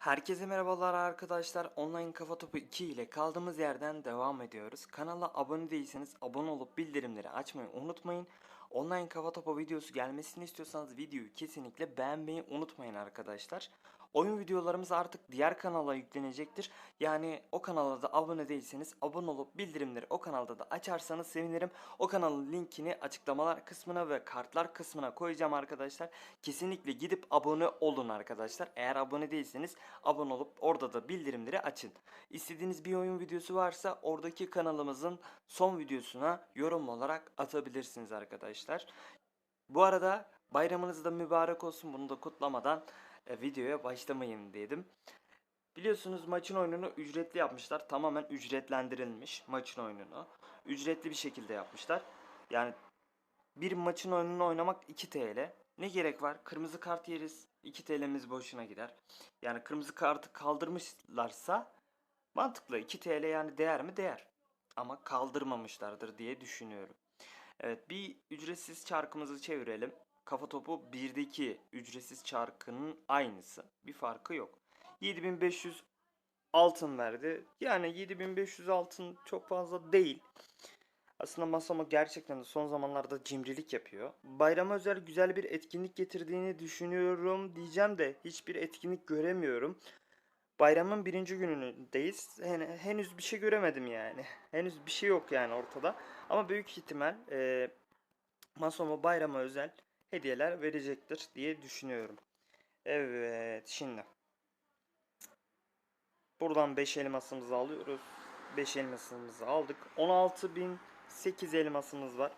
Herkese merhabalar arkadaşlar. Online Kafa Topu 2 ile kaldığımız yerden devam ediyoruz. Kanala abone değilseniz abone olup bildirimleri açmayı unutmayın. Online Kafa Topu videosu gelmesini istiyorsanız videoyu kesinlikle beğenmeyi unutmayın arkadaşlar. Oyun videolarımız artık diğer kanala yüklenecektir. Yani o kanala da abone değilseniz abone olup bildirimleri o kanalda da açarsanız sevinirim. O kanalın linkini açıklamalar kısmına ve kartlar kısmına koyacağım arkadaşlar. Kesinlikle gidip abone olun arkadaşlar. Eğer abone değilseniz abone olup orada da bildirimleri açın. İstediğiniz bir oyun videosu varsa oradaki kanalımızın son videosuna yorum olarak atabilirsiniz arkadaşlar. Bu arada bayramınız da mübarek olsun. Bunu da kutlamadan e, videoya başlamayın dedim. Biliyorsunuz maçın oyununu ücretli yapmışlar. Tamamen ücretlendirilmiş maçın oyununu. Ücretli bir şekilde yapmışlar. Yani bir maçın oyununu oynamak 2 TL. Ne gerek var? Kırmızı kart yeriz. 2 TL'miz boşuna gider. Yani kırmızı kartı kaldırmışlarsa mantıklı. 2 TL yani değer mi? Değer. Ama kaldırmamışlardır diye düşünüyorum. Evet bir ücretsiz çarkımızı çevirelim. Kafa topu 1'deki ücretsiz çarkının aynısı. Bir farkı yok. 7500 altın verdi. Yani 7500 altın çok fazla değil. Aslında Masamo gerçekten de son zamanlarda cimrilik yapıyor. Bayrama özel güzel bir etkinlik getirdiğini düşünüyorum diyeceğim de hiçbir etkinlik göremiyorum. Bayramın birinci günündeyiz. Hen- henüz bir şey göremedim yani. Henüz bir şey yok yani ortada. Ama büyük ihtimal e, Masomo bayrama özel hediyeler verecektir diye düşünüyorum. Evet şimdi. Buradan 5 elmasımızı alıyoruz. 5 elmasımızı aldık. 16.008 elmasımız var.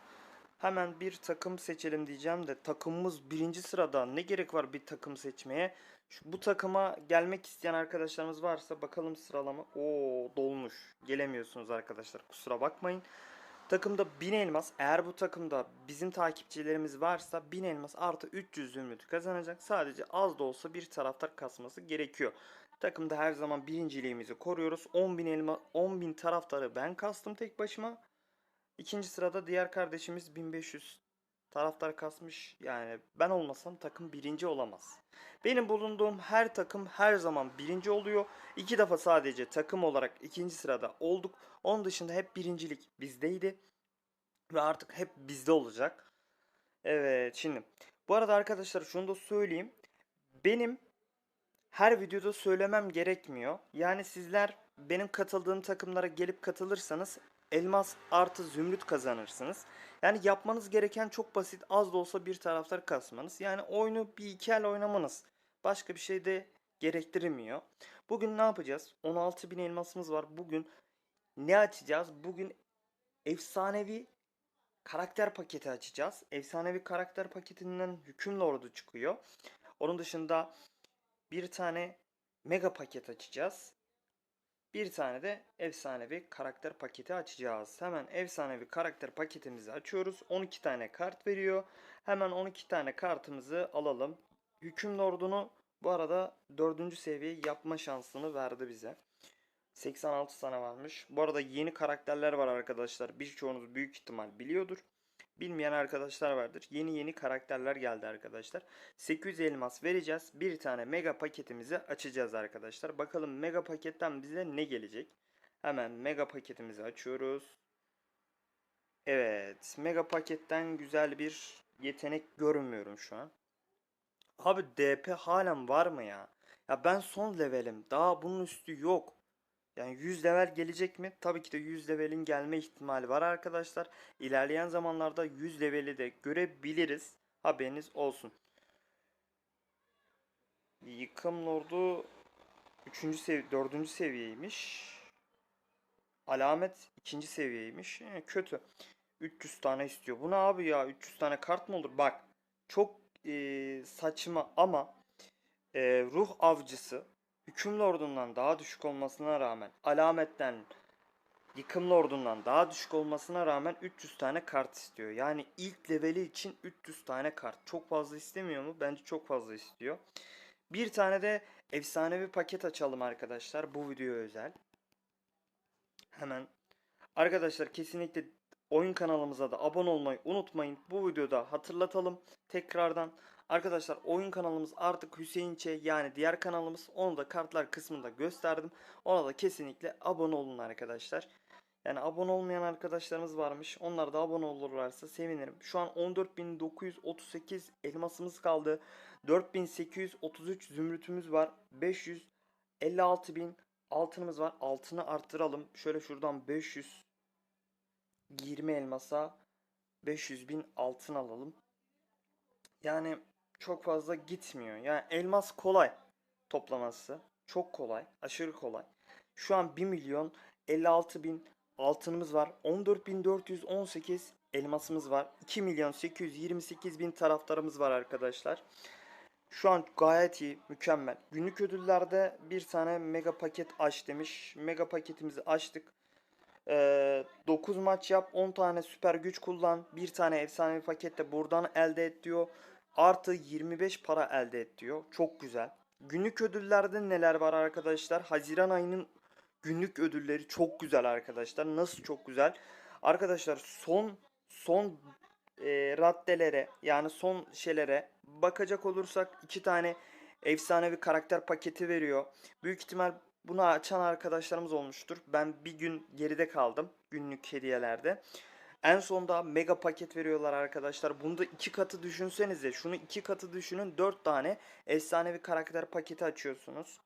Hemen bir takım seçelim diyeceğim de takımımız birinci sırada. Ne gerek var bir takım seçmeye? Şu, bu takıma gelmek isteyen arkadaşlarımız varsa bakalım sıralama. Oo dolmuş. Gelemiyorsunuz arkadaşlar. Kusura bakmayın. Takımda 1000 elmas. Eğer bu takımda bizim takipçilerimiz varsa 1000 elmas artı 300 zümrüt kazanacak. Sadece az da olsa bir taraftar kasması gerekiyor. Takımda her zaman birinciliğimizi koruyoruz. 10.000 elma 10.000 taraftarı ben kastım tek başıma. İkinci sırada diğer kardeşimiz 1500 taraftar kasmış. Yani ben olmasam takım birinci olamaz. Benim bulunduğum her takım her zaman birinci oluyor. İki defa sadece takım olarak ikinci sırada olduk. Onun dışında hep birincilik bizdeydi. Ve artık hep bizde olacak. Evet şimdi. Bu arada arkadaşlar şunu da söyleyeyim. Benim her videoda söylemem gerekmiyor. Yani sizler benim katıldığım takımlara gelip katılırsanız elmas artı zümrüt kazanırsınız. Yani yapmanız gereken çok basit az da olsa bir taraftar kasmanız. Yani oyunu bir iki el oynamanız. Başka bir şey de gerektirmiyor. Bugün ne yapacağız? 16.000 elmasımız var. Bugün ne açacağız? Bugün efsanevi karakter paketi açacağız. Efsanevi karakter paketinden hüküm lordu çıkıyor. Onun dışında bir tane mega paket açacağız. Bir tane de efsanevi karakter paketi açacağız. Hemen efsanevi karakter paketimizi açıyoruz. 12 tane kart veriyor. Hemen 12 tane kartımızı alalım. Hüküm Lord'unu bu arada 4. seviye yapma şansını verdi bize. 86 tane varmış. Bu arada yeni karakterler var arkadaşlar. Birçoğunuz büyük ihtimal biliyordur. Bilmeyen arkadaşlar vardır. Yeni yeni karakterler geldi arkadaşlar. 800 elmas vereceğiz. Bir tane mega paketimizi açacağız arkadaşlar. Bakalım mega paketten bize ne gelecek? Hemen mega paketimizi açıyoruz. Evet. Mega paketten güzel bir yetenek görmüyorum şu an. Abi DP halen var mı ya? Ya ben son levelim. Daha bunun üstü yok. Yani 100 level gelecek mi? Tabii ki de 100 levelin gelme ihtimali var arkadaşlar. İlerleyen zamanlarda 100 leveli de görebiliriz. Haberiniz olsun. Yıkım Lord'u 3. seviye 4. seviyeymiş. Alamet 2. seviyeymiş. Yani kötü. 300 tane istiyor. Bu ne abi ya? 300 tane kart mı olur? Bak çok eee, saçma ama eee, ruh avcısı hüküm lordundan daha düşük olmasına rağmen alametten yıkım lordundan daha düşük olmasına rağmen 300 tane kart istiyor. Yani ilk leveli için 300 tane kart. Çok fazla istemiyor mu? Bence çok fazla istiyor. Bir tane de efsanevi paket açalım arkadaşlar. Bu video özel. Hemen. Arkadaşlar kesinlikle oyun kanalımıza da abone olmayı unutmayın. Bu videoda hatırlatalım. Tekrardan Arkadaşlar oyun kanalımız artık Hüseyin Ç yani diğer kanalımız. Onu da kartlar kısmında gösterdim. Ona da kesinlikle abone olun arkadaşlar. Yani abone olmayan arkadaşlarımız varmış. Onlar da abone olurlarsa sevinirim. Şu an 14.938 elmasımız kaldı. 4833 zümrütümüz var. 556.000 altınımız var. Altını arttıralım. Şöyle şuradan 520 elmasa 500.000 altın alalım. Yani çok fazla gitmiyor. Yani elmas kolay toplaması. Çok kolay. Aşırı kolay. Şu an 1 milyon 56 bin altınımız var. 14.418 elmasımız var. 2 milyon 828 bin taraftarımız var arkadaşlar. Şu an gayet iyi, mükemmel. Günlük ödüllerde bir tane mega paket aç demiş. Mega paketimizi açtık. Ee, 9 maç yap, 10 tane süper güç kullan, bir tane efsanevi paket de buradan elde et diyor. Artı 25 para elde et diyor. Çok güzel. Günlük ödüllerde neler var arkadaşlar? Haziran ayının günlük ödülleri çok güzel arkadaşlar. Nasıl çok güzel? Arkadaşlar son son e, raddelere yani son şeylere bakacak olursak iki tane efsanevi karakter paketi veriyor. Büyük ihtimal bunu açan arkadaşlarımız olmuştur. Ben bir gün geride kaldım günlük hediyelerde. En sonda mega paket veriyorlar arkadaşlar. Bunda iki katı düşünsenize. Şunu iki katı düşünün. Dört tane efsanevi karakter paketi açıyorsunuz.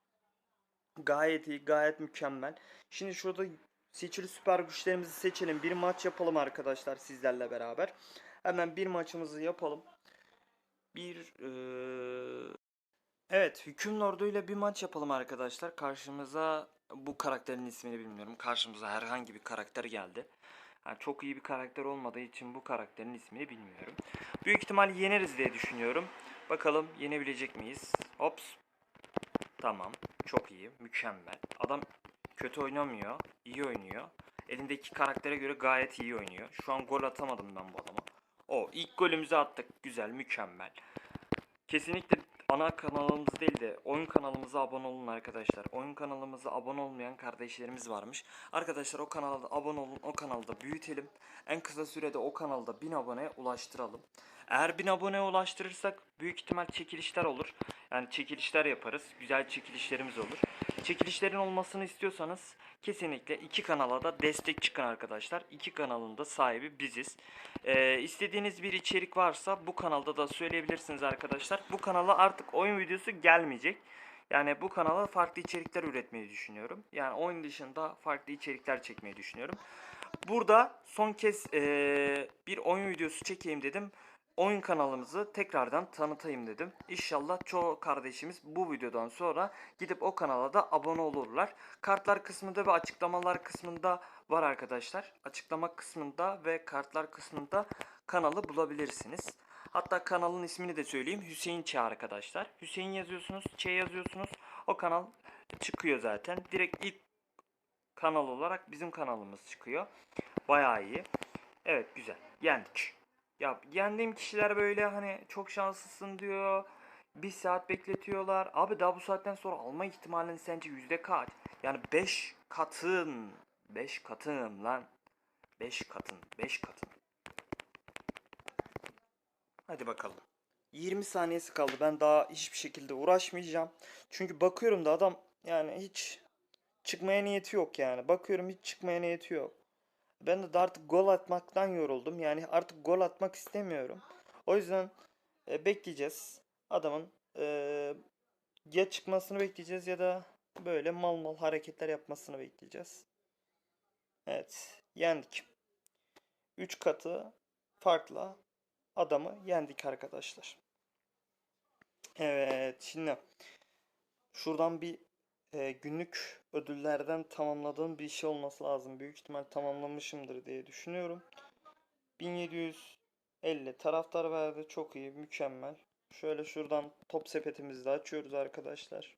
Gayet iyi, gayet mükemmel. Şimdi şurada seçili süper güçlerimizi seçelim. Bir maç yapalım arkadaşlar sizlerle beraber. Hemen bir maçımızı yapalım. Bir eee, Evet, Hüküm Lordu ile bir maç yapalım arkadaşlar. Karşımıza bu karakterin ismini bilmiyorum. Karşımıza herhangi bir karakter geldi. Yani çok iyi bir karakter olmadığı için bu karakterin ismini bilmiyorum. Büyük ihtimal yeneriz diye düşünüyorum. Bakalım yenebilecek miyiz? Hops. Tamam. Çok iyi. Mükemmel. Adam kötü oynamıyor. iyi oynuyor. Elindeki karaktere göre gayet iyi oynuyor. Şu an gol atamadım ben bu adama. O ilk golümüzü attık. Güzel, mükemmel. Kesinlikle ana kanalımız değil de oyun kanalımıza abone olun arkadaşlar. Oyun kanalımıza abone olmayan kardeşlerimiz varmış. Arkadaşlar o kanalda abone olun. O kanalda büyütelim. En kısa sürede o kanalda 1000 aboneye ulaştıralım. Eğer 1000 aboneye ulaştırırsak büyük ihtimal çekilişler olur. Yani çekilişler yaparız. Güzel çekilişlerimiz olur. Çekilişlerin olmasını istiyorsanız kesinlikle iki kanala da destek çıkın arkadaşlar. İki kanalın da sahibi biziz. Ee, istediğiniz bir içerik varsa bu kanalda da söyleyebilirsiniz arkadaşlar. Bu kanala artık oyun videosu gelmeyecek. Yani bu kanala farklı içerikler üretmeyi düşünüyorum. Yani oyun dışında farklı içerikler çekmeyi düşünüyorum. Burada son kez ee, bir oyun videosu çekeyim dedim. Oyun kanalımızı tekrardan tanıtayım dedim. İnşallah çoğu kardeşimiz bu videodan sonra gidip o kanala da abone olurlar. Kartlar kısmında ve açıklamalar kısmında var arkadaşlar. Açıklama kısmında ve kartlar kısmında kanalı bulabilirsiniz. Hatta kanalın ismini de söyleyeyim. Hüseyin Çağ arkadaşlar. Hüseyin yazıyorsunuz, Ç yazıyorsunuz. O kanal çıkıyor zaten. Direkt ilk kanal olarak bizim kanalımız çıkıyor. Bayağı iyi. Evet güzel. Yendik. Ya yendiğim kişiler böyle hani çok şanslısın diyor. Bir saat bekletiyorlar. Abi daha bu saatten sonra alma ihtimalin sence yüzde kaç? Yani 5 katın. 5 katın lan. 5 katın. 5 katın. Hadi bakalım. 20 saniyesi kaldı. Ben daha hiçbir şekilde uğraşmayacağım. Çünkü bakıyorum da adam yani hiç çıkmaya niyeti yok yani. Bakıyorum hiç çıkmaya niyeti yok. Ben de artık gol atmaktan yoruldum. Yani artık gol atmak istemiyorum. O yüzden e, bekleyeceğiz. Adamın e, ya çıkmasını bekleyeceğiz ya da böyle mal mal hareketler yapmasını bekleyeceğiz. Evet, yendik. 3 katı farkla adamı yendik arkadaşlar. Evet, şimdi şuradan bir e, günlük ödüllerden tamamladığım bir şey olması lazım. Büyük ihtimal tamamlamışımdır diye düşünüyorum. 1750 taraftar verdi. Çok iyi, mükemmel. Şöyle şuradan top sepetimizi de açıyoruz arkadaşlar.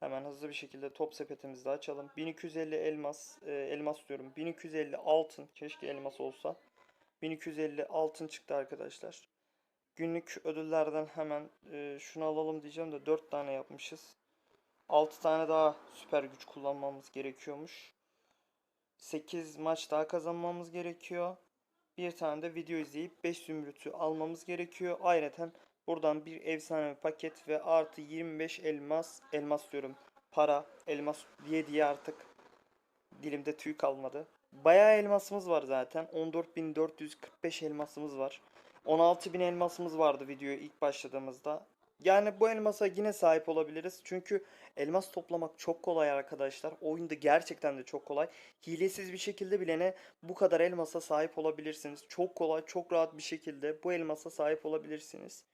Hemen hızlı bir şekilde top sepetimizi de açalım. 1250 elmas, e, elmas diyorum. 1250 altın. Keşke elmas olsa. 1250 altın çıktı arkadaşlar. Günlük ödüllerden hemen e, şunu alalım diyeceğim de 4 tane yapmışız. 6 tane daha süper güç kullanmamız gerekiyormuş. 8 maç daha kazanmamız gerekiyor. Bir tane de video izleyip 5 zümrütü almamız gerekiyor. Ayrıca Buradan bir efsane paket ve artı 25 elmas, elmas diyorum para, elmas diye diye artık dilimde tüy kalmadı. Bayağı elmasımız var zaten. 14.445 elmasımız var. 16.000 elmasımız vardı videoya ilk başladığımızda. Yani bu elmasa yine sahip olabiliriz. Çünkü elmas toplamak çok kolay arkadaşlar. Oyunda gerçekten de çok kolay. Hilesiz bir şekilde bilene bu kadar elmasa sahip olabilirsiniz. Çok kolay, çok rahat bir şekilde bu elmasa sahip olabilirsiniz.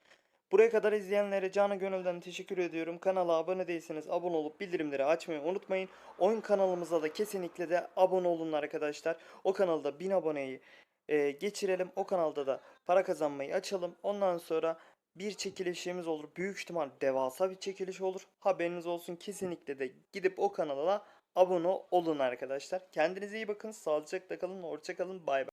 Buraya kadar izleyenlere canı gönülden teşekkür ediyorum. Kanala abone değilseniz abone olup bildirimleri açmayı unutmayın. Oyun kanalımıza da kesinlikle de abone olun arkadaşlar. O kanalda 1000 aboneyi e, geçirelim. O kanalda da para kazanmayı açalım. Ondan sonra bir çekilişimiz olur. Büyük ihtimal devasa bir çekiliş olur. Haberiniz olsun. Kesinlikle de gidip o kanala abone olun arkadaşlar. Kendinize iyi bakın. Sağlıcakla kalın. Hoşça kalın. Bay bay.